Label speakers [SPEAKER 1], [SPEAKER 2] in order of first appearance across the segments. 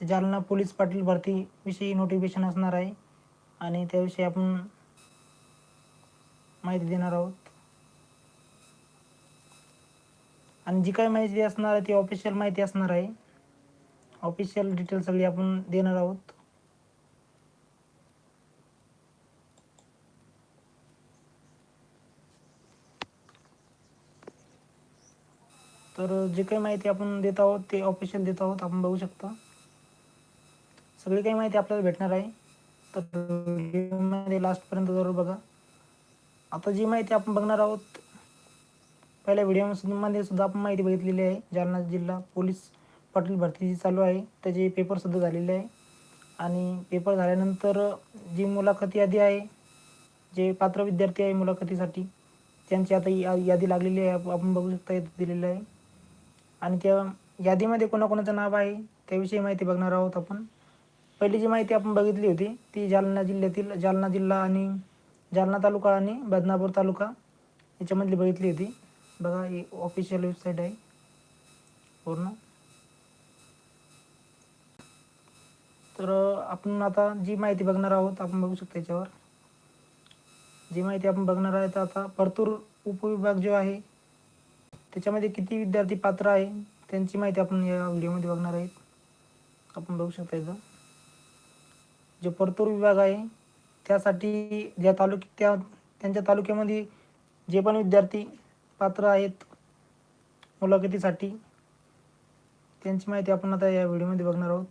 [SPEAKER 1] Jalna police Patil भरतीविषयी notification असणार आहे. आणि त्याविषयी आपण माहिती देणार आहोत. आणि जी काही माहिती असणार आहे ती ऑफिशियल माहिती असणार आहे. ऑफिशियल डिटेल सगळी आपण देणार आहोत. तर जे काही माहिती आपण देत आहोत ते ऑफिशियल देत आहोत. आपण बघू शकता. सगळी काही माहिती आपल्याला भेटणार आहे. तर व्हिडिओमध्ये लास्टपर्यंत जरूर बघा. आता जी माहिती आपण बघणार आहोत पहिल्या व्हिडिओमध्ये सुद्धा आपण माहिती बघितलेली आहे. जालना जिल्हा पोलीस पाटील भरतीची चालू आहे. त्याचे पेपरसुद्धा झालेले आहे. आणि पेपर झाल्यानंतर जी मुलाखत यादी आहे जे पात्र विद्यार्थी आहे मुलाखतीसाठी त्यांची आता या यादी लागलेली आहे. आपण बघू शकता दिलेलं आहे. आणि त्या यादीमध्ये कोणाकोणाचं नाव आहे त्याविषयी माहिती बघणार आहोत आपण. पहिली जी माहिती आपण बघितली होती ती जालना जिल्ह्यातील जालना जिल्हा आणि जालना तालुका आणि बदनापूर तालुका याच्यामधली बघितली होती. बघा ही ऑफिशियल वेबसाईट आहे. पूर्ण. तर आपण आता जी माहिती बघणार आहोत आपण बघू शकतो याच्यावर. जी माहिती आपण बघणार आहे तर आता परतूर उपविभाग जो आहे त्याच्यामध्ये किती विद्यार्थी पात्र आहे त्यांची माहिती आपण या व्हिडिओमध्ये बघणार आहेत. आपण बघू शकता इथं. जे परतूर विभाग आहे त्यासाठी ज्या तालुक त्या त्यांच्या तालुक्यामध्ये जे पण विद्यार्थी पात्र आहेत मुलाखतीसाठी त्यांची माहिती आपण आता या व्हिडिओमध्ये बघणार आहोत.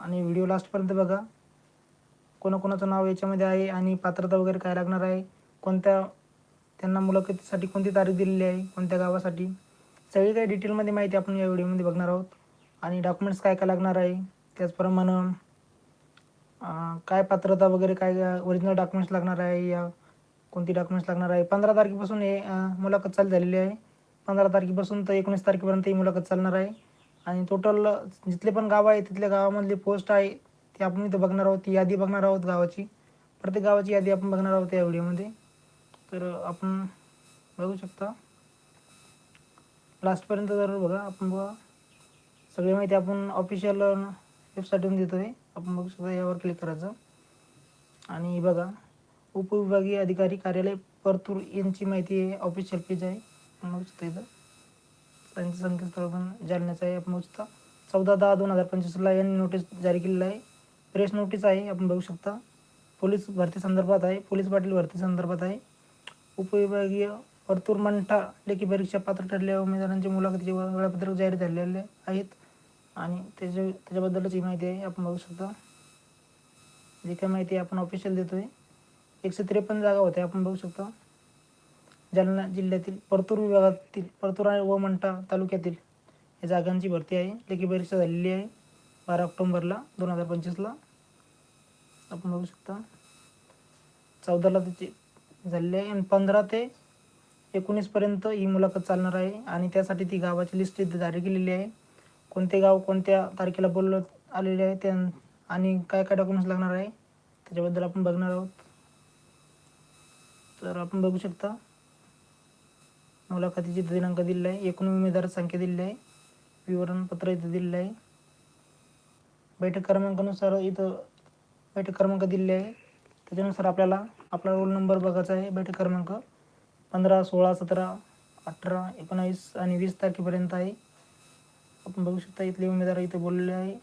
[SPEAKER 1] आणि व्हिडिओ लास्टपर्यंत बघा. कोणाकोणाचं नाव याच्यामध्ये आहे आणि पात्रता वगैरे काय लागणार आहे कोणत्या त्यांना मुलाखतीसाठी कोणती तारीख दिलेली आहे कोणत्या गावासाठी सगळी काही डिटेलमध्ये माहिती आपण या व्हिडिओमध्ये बघणार आहोत. आणि डॉक्युमेंट्स काय काय लागणार आहे त्याचप्रमाणे काय पात्रता वगैरे काय ओरिजिनल डॉक्युमेंट्स लागणार आहे या कोणती डॉक्युमेंट्स लागणार आहे? पंधरा तारखेपासून हे मुलाखत चालू झालेली आहे. पंधरा तारखेपासून तर एकोणीस तारखेपर्यंत ही मुलाखत चालणार आहे. आणि टोटल जिथले पण गाव आहे तिथल्या गावामधली पोस्ट आहे ती आपण इथं बघणार आहोत. ती यादी बघणार आहोत गावाची. प्रत्येक गावाची यादी आपण बघणार आहोत या व्हिडिओमध्ये. तर आपण बघू शकता. लास्टपर्यंत जरूर बघा आपण बघा. सगळी माहिती आपण ऑफिशियल वेबसाईटवरून देतो आहे आपण बघू शकता यावर क्लिक करायचं. आणि बघा उपविभागीय अधिकारी कार्यालय परतूर यांची माहिती आहे ऑफिशियल पेज आहे. आपण बघू शकता इथं. त्यांचं संकेतस्थळ पण जालन्याचं आहे. आपण बघू शकता. चौदा दहा दोन हजार पंचवीसला यांनी नोटीस जारी केलेलं आहे. प्रेस नोटीस आहे. आपण बघू शकता. पोलीस भरती संदर्भात आहे. पोलीस पाटील भरती संदर्भात आहे. उपविभागीय परतूर मंठा लेखी परीक्षा पात्र ठरलेल्या उमेदवारांचे मुलाखतीचे वेळापत्रक जाहीर झालेले आहेत. आणि त्याच्या त्याच्याबद्दलच ही माहिती आहे आपण बघू शकता. जी काही माहिती आपण ऑफिशियल देतो आहे एकशे त्रेपन्न जागा होत्या आपण बघू शकता. जालना जिल्ह्यातील परतूर विभागातील परतूर आणि व मंठा तालुक्यातील या जागांची भरती आहे. लेखी परीक्षा झालेली आहे बारा ऑक्टोंबरला दोन हजार पंचवीसला. आपण बघू शकता. चौदाला त्याची झालेली आहे आणि पंधरा ते एकोणीसपर्यंत ही मुलाखत चालणार आहे. आणि त्यासाठी ती गावाची लिस्ट इथे जारी केलेली आहे. कोणते गाव कोणत्या तारखेला बोललो आलेले आहे त्या आणि काय काय डॉक्युमेंट्स लागणार आहे त्याच्याबद्दल आपण बघणार आहोत. तर आपण बघू शकता. मुलाखतीचे दिनांक दिलेला आहे. एकूण उमेदवार संख्या दिलेली आहे. विवरणपत्र इथं दिलेलं आहे. बैठक क्रमांकानुसार इथं बैठक क्रमांक दिलेले आहे. त्याच्यानुसार आपल्याला आपला रोल नंबर बघायचा आहे. बैठक क्रमांक पंधरा सोळा सतरा अठरा एकोणावीस आणि वीस तारखेपर्यंत आहे. आपण बघू शकता इथले उमेदवार इथे बोललेले आहे.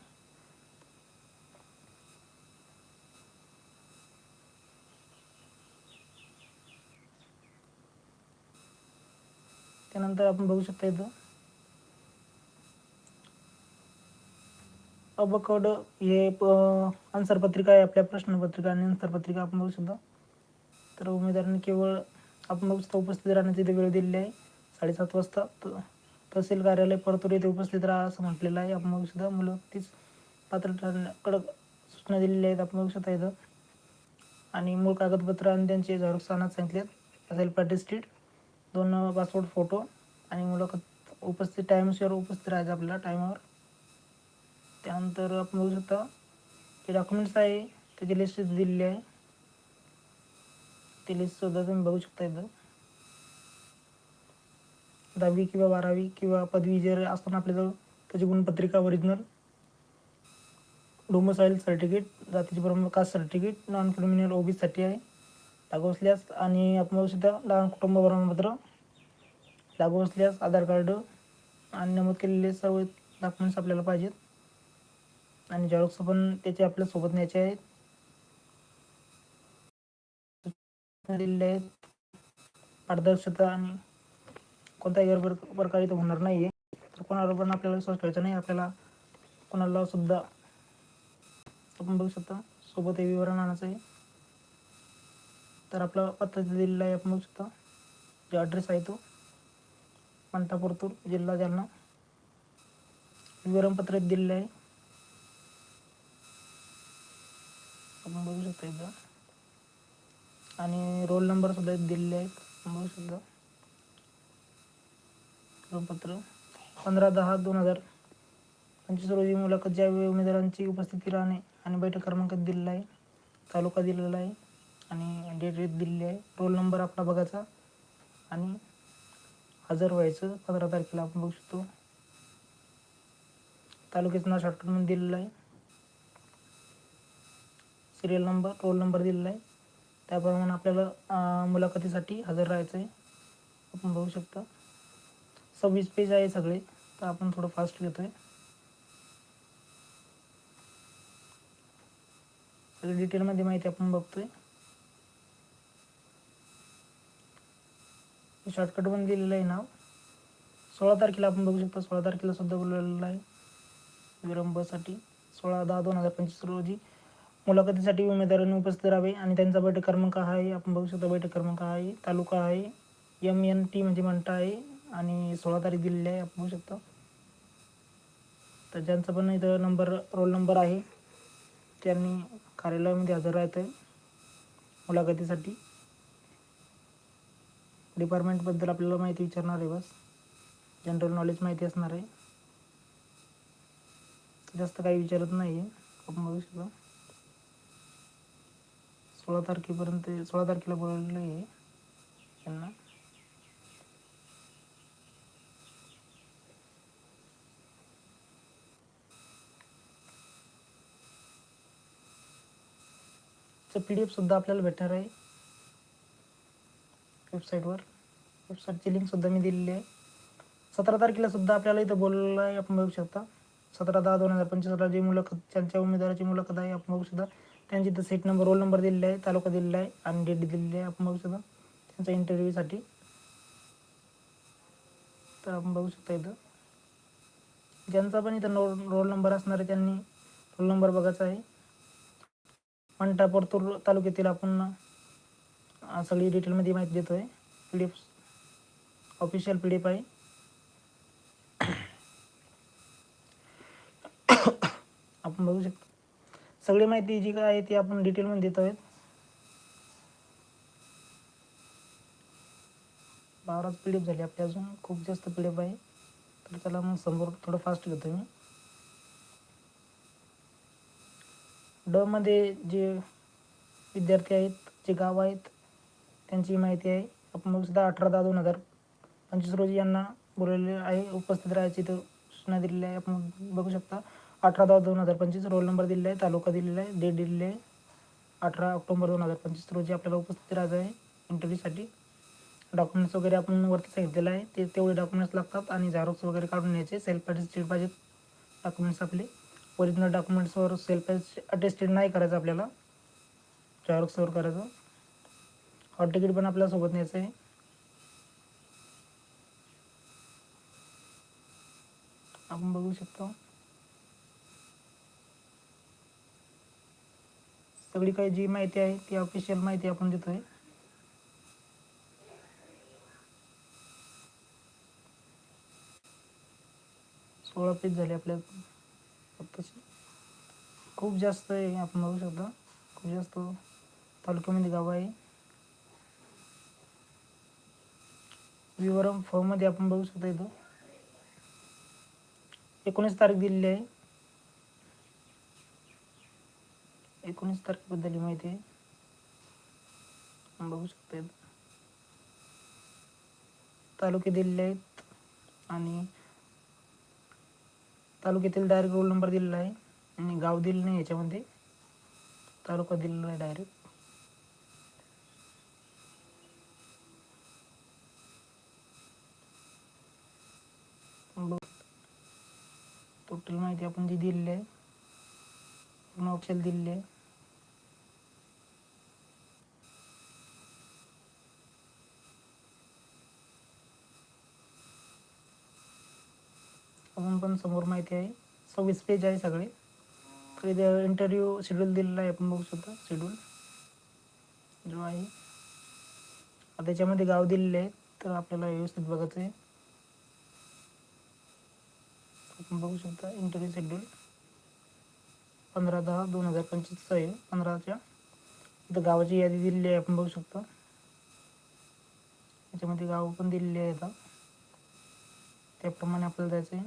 [SPEAKER 1] त्यानंतर आपण बघू शकता इथं. अबकड हे आन्सर पत्रिका आहे आपल्या प्रश्नपत्रिका आणि आन्सर पत्रिका आपण बघू शकता. तर उमेदवारांनी केवळ आपण बघू शकता उपस्थित राहण्याची इथे वेळ दिलेली आहे. साडेसात वाजता. तर तहसील कार्यालय परतूर येथे उपस्थित राहा असं म्हटलेलं आहे. आपण बघू शकता मुलं तीच पात्र ठरण्या कडक सूचना दिलेल्या आहेत. आपण बघू शकता इथं. आणि मूळ कागदपत्र आणि त्यांचे झेरॉक्स आणत सांगितलेत. असेल स्ट्रीट दोन पासपोर्ट फोटो आणि मुलाखत उपस्थित टाईमशिवाय उपस्थित राहायचं आपल्याला टाईमावर त्यानंतर आपण बघू शकता ते डॉक्युमेंट्स आहे त्याची लिस्ट दिलेली आहे. ती लिस्टसुद्धा तुम्ही बघू शकता इथं. दहावी किंवा बारावी किंवा पदवी जर असताना आपल्याजवळ त्याची गुणपत्रिका ओरिजिनल डोमोसाईल सर्टिफिकेट जातीचे प्रमाण कास्ट सर्टिफिकेट नॉन क्रिमिनल ओबीसाठी आहे. लागू असल्यास आणि आपण लहान कुटुंब प्रमाणपत्र लागू असल्यास आधार कार्ड आणि नमूद केलेले सर्व डॉक्युमेंट्स आपल्याला पाहिजेत. आणि झेरॉक्स पण त्याचे आपल्यासोबत न्यायचे आहेत. दिलेले आहेत. पारदर्शकता आणि कोणताही गरबर प्रकार इथं होणार नाही आहे तर कोणावर पण आपल्याला विश्वास ठेवायचा नाही. आपल्याला कोणाला सुद्धा आपण बघू शकता. सोबत हे विवरण आणायचं आहे. तर आपला पत्ता दिलेला आहे. आपण बघू शकता. जो ॲड्रेस आहे तो. मंठा जिल्हा जालना. विवरणपत्र दिलेलं आहे. आपण बघू शकता एकदा. आणि रोल नंबर सुद्धा दिलेले आहेत. आपण बघू शकता. विवरणपत्र पंधरा दहा दोन हजार. पंचवीस रोजी मुलाखत ज्यावेळी उमेदवारांची उपस्थिती राहणे आणि बैठक क्रमांक दिलेला आहे तालुका दिलेला आहे आणि डेट रेट दिलेली आहे. रोल नंबर आपला बघायचा आणि हजर व्हायचं. पंधरा तारखेला आपण बघू शकतो. तालुक्याचं नाव शॉर्टकटमध्ये दिलेलं आहे. सिरियल नंबर रोल नंबर दिलेला आहे. त्याप्रमाणे आपल्याला मुलाखतीसाठी हजर राहायचं आहे आपण बघू शकता. सव्वीस पेज आहे सगळे तर आपण थोडं फास्ट घेतोय. सगळी डिटेलमध्ये माहिती आपण बघतोय. शॉर्टकट पण दिलेलं आहे नाव. सोळा तारखेला आपण बघू शकतो सोळा तारखेला सुद्धा बोलवलेलं आहे. विलंबासाठी सोळा दहा दोन हजार पंचवीस रोजी. मुलाखतीसाठी उमेदवारांनी उपस्थित राहावे आणि त्यांचा बैठक क्रमांक हा आहे. आपण बघू शकतो बैठक क्रमांक हा आहे तालुका आहे. एम एन टी म्हणजे म्हणता आहे. आणि सोळा तारीख दिलेली आहे आपण बघू शकतो. तर ज्यांचा पण इथं नंबर रोल नंबर आहे त्यांनी कार्यालयामध्ये हजर राहत आहे मुलाखतीसाठी डिपार्टमेंटबद्दल आपल्याला माहिती विचारणार आहे बस. जनरल नॉलेज माहिती असणार आहे. जास्त काही विचारत नाही आहे आपण बघू शकतो. सोळा तारखेपर्यंत सोळा तारखेला बोलवलेलं आहे त्यांना. पी डी एफसुद्धा आपल्याला भेटणार आहे. वेबसाईटवर वेबसाईटची लिंकसुद्धा मी दिलेली आहे. सतरा तारखेला सुद्धा आपल्याला इथं बोललेलं आहे. आपण बघू शकता. सतरा दहा दोन हजार पंचवीसला जी मुलाखत ज्यांच्या उमेदवाराची मुलाखत आहे आपण बघू शकता. त्यांची इथं सीट नंबर रोल नंबर दिलेला आहे. तालुका दिलेला आहे. आणि डेट दिलेली आहे. आपण बघू शकता. त्यांच्या इंटरव्ह्यूसाठी तर आपण बघू शकता इथं. ज्यांचा पण इथं नो रोल नंबर असणार आहे त्यांनी रोल नंबर बघायचा आहे. मंठा परतूर तालुक्यातील आपण सगळी डिटेलमध्ये माहिती देतो आहे P D F official P D F आहे. आपण बघू शकतो. सगळी माहिती जी काय आहे ती आपण डिटेलमध्ये देतो आहे बाराच पी डी एफ झाली आपली अजून. खूप जास्त पी डी एफ आहे. तर त्याला मग समोर थोडं फास्ट घेतो मी. डमध्ये जे विद्यार्थी आहेत जे गाव आहेत त्यांची माहिती आहे. आपण सुद्धा अठरा दहा दोन हजार पंचवीस रोजी यांना बोलवलेले आहे उपस्थित राहायची तर सूचना दिलेली आहे. आपण बघू शकता अठरा दहा दोन हजार पंचवीस रोल नंबर दिलेला आहे तालुका दिलेला आहे डेट दिलेली आहे. अठरा ऑक्टोबर दोन हजार पंचवीस रोजी आपल्याला उपस्थित राहायचं आहे इंटरव्ह्यूसाठी. डॉक्युमेंट्स वगैरे आपण वरती सांगितलेलं आहे ते तेवढे डॉक्युमेंट्स लागतात आणि झेरॉक्स वगैरे काढून न्यायचे सेल्फ सर्टिफिकेट पाहिजेत डॉक्युमेंट्स आपले. ओरिजिनल डॉक्युमेंट्सवर सेल्फ अटेस्टेड नाही करायचं आपल्याला. झेरॉक्सवर करायचं. हॉट तिकीट पण आपल्यासोबत न्यायचं आहे. आपण बघू शकतो. सगळी काही जी माहिती आहे ती ऑफिशियल माहिती आपण देतोय. सोळा पेज झाले आपल्या. फक्त खूप जास्त आहे आपण बघू शकता. खूप जास्त तालुक्यामध्ये गाव आहे. विवरण फॉर्ममध्ये आपण बघू शकता इथं. एकोणीस तारीख दिलेली आहे. एकोणीस तारखेबद्दल माहिती आहे. बघू शकता तालुके दिलेले आहेत आणि तालुक्यातील डायरेक्ट रोल नंबर दिलेला आहे. आणि गाव दिलं नाही याच्यामध्ये. तालुका दिलेला आहे डायरेक्ट टोटल माहिती आपण जी दिलेली आहे पूर्ण ऑप्शन दिलेली आहे. अजून पण समोर माहिती आहे. सव्वीस पेज आहे सगळे. तर इथे इंटरव्ह्यू शेड्यूल दिलेला आहे. आपण बघू शकता शेड्यूल जो आहे. त्याच्यामध्ये गाव दिलेले आहे तर आपल्याला व्यवस्थित बघायचं आहे. आपण बघू शकता इंटरव्ह्यू शेड्यूल पंधरा दहा दोन हजार पंचवीसचा आहे. पंधराच्या इथं गावाची यादी दिलेली आहे. आपण बघू शकता. त्याच्यामध्ये गाव पण दिलेली आहे आता. त्याप्रमाणे आपल्याला जायचं आहे.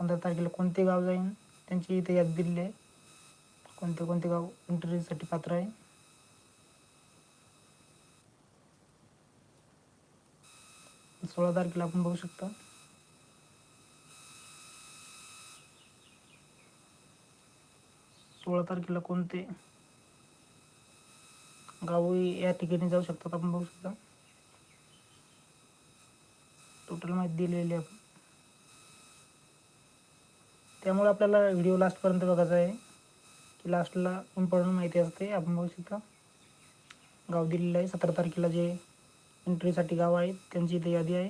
[SPEAKER 1] पंधरा तारखेला कोणते गाव जाईन त्यांची इथे याद दिलेली आहे. कोणते कोणते गाव इंटरव्ह्यूसाठी पात्र आहे. सोळा तारखेला आपण बघू शकता. सोळा तारखेला कोणते गाव या ठिकाणी जाऊ शकतात आपण बघू शकता. टोटल माहिती दिलेली आहे आपण. त्यामुळे आपल्याला व्हिडिओ लास्टपर्यंत बघायचा आहे. की लास्टला इम्पॉर्टंट माहिती असते. आपण बघू शकता. गाव दिलेलं आहे. सतरा तारखेला जे एंट्रीसाठी गाव आहेत त्यांची इथे यादी आहे.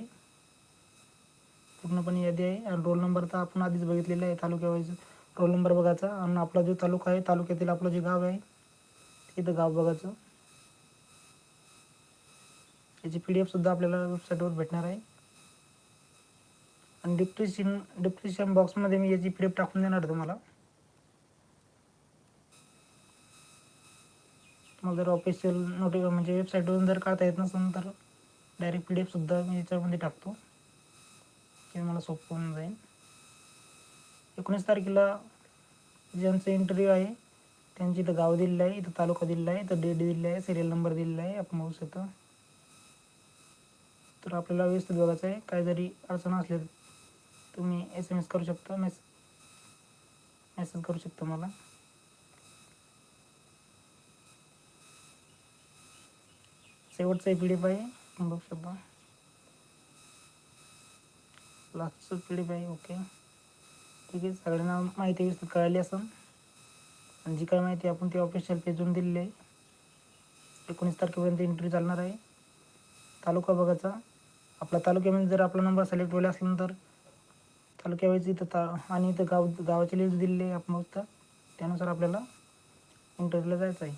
[SPEAKER 1] पूर्णपणे यादी आहे. आणि रोल नंबर तर आपण आधीच बघितलेला आहे. तालुक्यावाईज रोल नंबर बघायचा. आणि आपला जो तालुका आहे तालुक्यातील आपलं जे गाव आहे तिथं गाव बघायचं. याची पी डी एफसुद्धा आपल्याला वेबसाईटवर भेटणार आहे. आणि डिप्रिशन डिप्रिशन बॉक्समध्ये मी याची पी टाकून देणार आहे तुम्हाला. तुम्हाला जर ऑफिशियल नोटिफ म्हणजे वेबसाईटवरून जर काढता येत नसेल तर डायरेक्ट पी डी एफसुद्धा मी याच्यामध्ये टाकतो. ते मला सोपं होऊन जाईल. एकोणीस तारखेला ज्यांचं इंटरव्ह्यू आहे त्यांची इथं गाव दिलेलं आहे इथं तालुका दिलेला आहे इथं डेट दिलेला आहे सिरियल नंबर दिलेला आहे आपण बघू शकतो. तर आपल्याला व्यवस्थित बघायचं आहे. काही जरी अडचण असली तुम्ही एस एम एस करू शकता मेस मेसेज करू शकता मला. शेवटचा पी डी एफ आहे आपण बघू शकता. लास्टचं पी डी एफ आहे ओके. ठीक आहे सगळ्यांना माहिती व्यवस्थित कळाली असेल. आणि जी काय माहिती आपण ती ऑफिशियल पेजून दिलेली आहे. एकोणीस तारखेपर्यंत इंटरव्ह्यू चालणार आहे. तालुका बघायचा. आपला तालुक्यामध्ये जर आपला नंबर सिलेक्ट व्हायला असला तर तालुक्यावाईज इथं ता आणि इथं गाव गावाचे लिस्ट दिलेली आहे आपण बघता त्यानुसार आपल्याला इंटरव्ह्यूला जायचं आहे.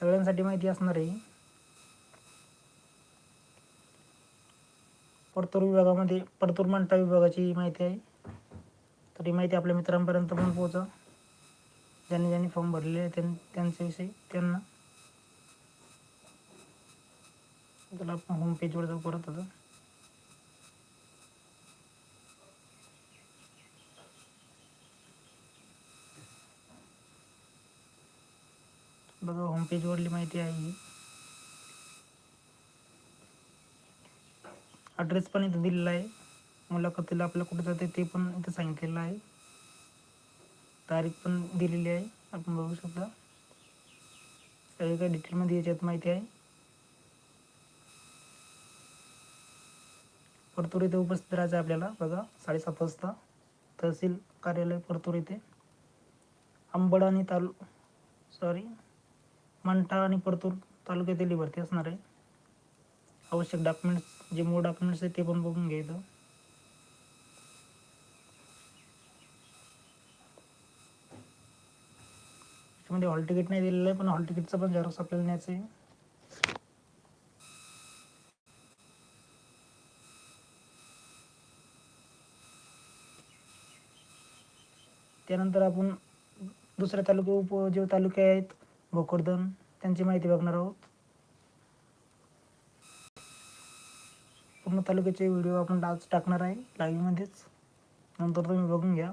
[SPEAKER 1] सगळ्यांसाठी माहिती असणार आहे. परतूर विभागामध्ये परतूर मंठा विभागाची माहिती आहे. तर ही माहिती आपल्या मित्रांपर्यंत पण पोहोचा ज्यांनी ज्यांनी फॉर्म भरलेले आहे त्यां त्यांच्याविषयी त्यांना त्याला आपण होम पेजवर जाऊ परत आता. बघा होम पेजवरली माहिती आहे ही. ॲड्रेस पण इथं दिलेला आहे. मुलाखतीला आपल्याला कुठे जाते ते पण इथं सांगितलेलं आहे. तारीख पण दिलेली आहे. आपण बघू शकता. सगळी काही डिटेलमध्ये याच्यात माहिती आहे. परतूर इथे उपस्थित राहायचं आहे आपल्याला. बघा साडेसात वाजता तहसील कार्यालय परतूर इथे. अंबड आणि तालु सॉरी मंठा आणि परतूर तालुक्यातील ही भरती असणार आहे. आवश्यक डॉक्युमेंट्स जे मूळ डॉक्युमेंट्स आहेत ते पण बघून घ्यायचं त्याच्यामध्ये हॉल तिकीट नाही दिलेलं आहे पण हॉल तिकीटचं पण झेरॉक्स आपल्याला न्यायचं आहे. त्यानंतर आपण दुसऱ्या तालुके उप जे तालुके आहेत भोकरदन त्यांची माहिती बघणार आहोत. पूर्ण तालुक्याचे व्हिडिओ आपण आज टाकणार आहे लाईव्हमध्येच नंतर तुम्ही बघून घ्या.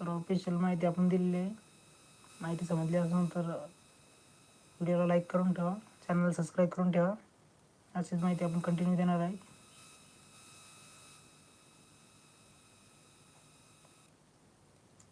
[SPEAKER 1] तर ऑफिशियल माहिती आपण दिलेली आहे. माहिती समजली असून तर व्हिडिओला लाईक करून ठेवा. चॅनल सबस्क्राईब करून ठेवा. अशीच माहिती आपण कंटिन्यू देणार आहे.